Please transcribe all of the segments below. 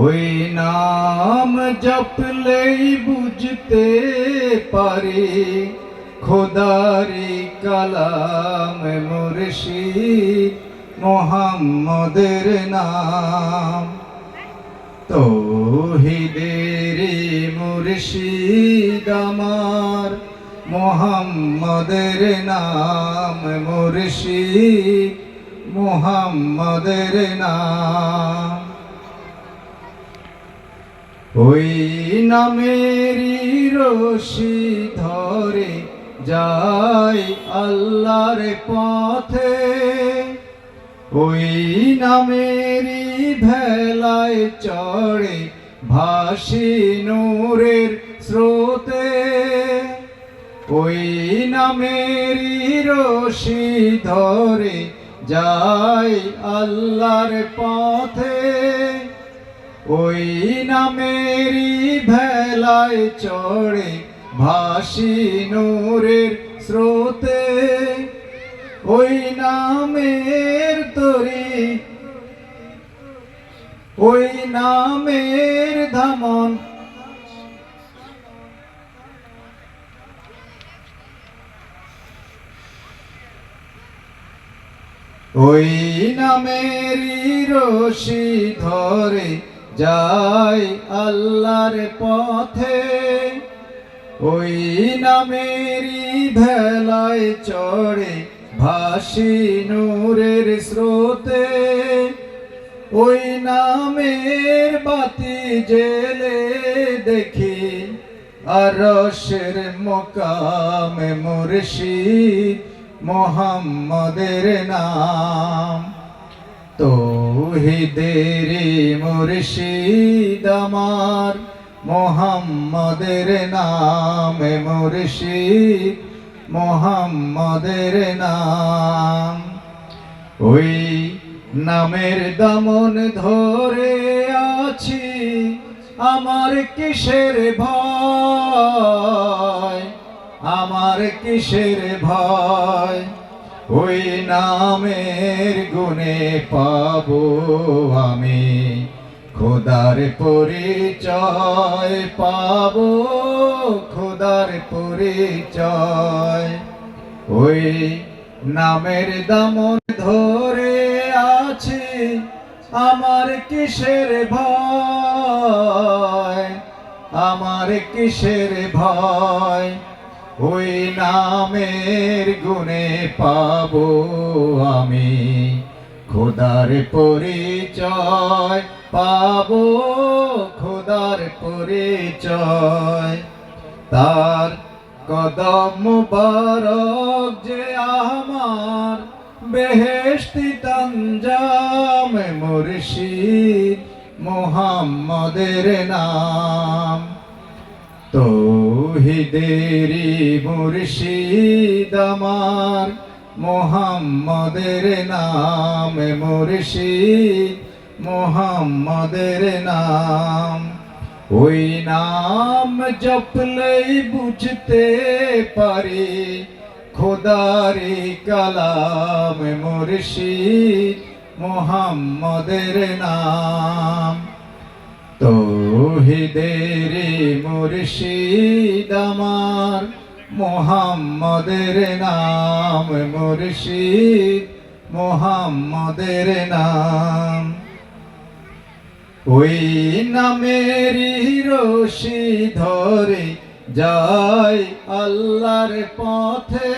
ওই নাম জপলেই বুঝতে পারি। খোদারি কালাম মুর্শিদ মোহাম্মদের নাম। তৌহিদের মুর্শিদ আমার মোহাম্মদের নাম। মুর্শিদ মোহাম্মদের নাম। ওই নামেরই রশি ধরে যাই আল্লাহর পথে। ওই নামেরই ভেলায় চড়ে ভাসি নূরের স্রোতে। ওই নামেরই রশি ধরে যাই আল্লাহর পথে। ওই নামেরই ভেলায় চড়ে ভাসি নূরের স্রোতে। ওই নামের তরি, ওই নামের ধামন। ওই নামেরই রশি ধরে যাই আল্লাহর পথে, ওই নামেরই ভেলায় চড়ে ভাসি নূরের স্রোতে। ওই নামের বাতি জেলে দেখি আর রসের মোকাম মুর্শিদ মোহাম্মদের নাম। তৌহিদের মুর্শিদ আমার, মোহাম্মদের নাম মুর্শিদ, মোহাম্মদের নাম। ওই নামের দমন ধরে আছি আমার কিসের ভয়, আমার কিসের ভয়। ওই নামের গুণে পাবো আমি। খোদার পরিচয় পাবো, খোদার পরিচয়। ওই নামের দামন ধরে আছে আমার কিসের ভয়, আমার কিসের ভয়। ওই নামের গুণে পাবো আমি। খোদার পরিচয় পাবো, খোদার পরিচয়। তার কদম মুবারক যে আমার বেহেশতি তঞ্জাম, মুর্শিদ মোহাম্মদের নাম। তৌহিদেরি মুর্শিদ আমার, মোহাম্মদের নাম মুর্শিদ, মোহাম্মদের নাম। ওই নাম জপলেই বুঝতে পারি, খোদারি কালাম মুর্শিদ, মোহাম্মদের নাম। তৌহিদের মুর্শিদ আমার, মোহাম্মদের নাম মুর্শিদ, মোহাম্মদের নাম। ওই নামেরই রশি ধরে যাই আল্লাহর পথে।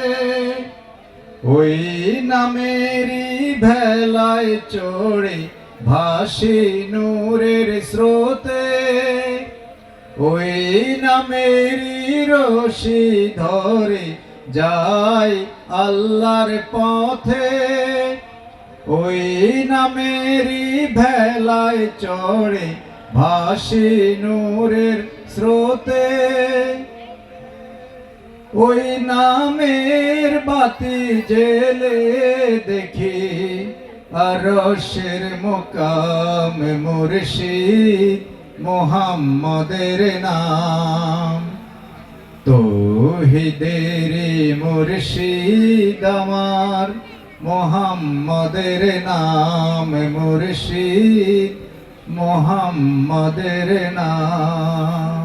ওই নামেরই ভেলায় চড়ে ভাসি নূরের স্রোতে, ওই নামেরই রশি ধরে যাই আল্লাহর পথে। ওই নামেরই ভেলায় চড়ে ভাসি নূরের স্রোতে। ওই নামের বাতি জেলে দেখি আরশের মোকাম মুর্শিদ মোহাম্মদের নাম। তৌহিদের মুর্শিদ আমার মোহাম্মদের নাম মুর্শিদ মোহাম্মদের নাম।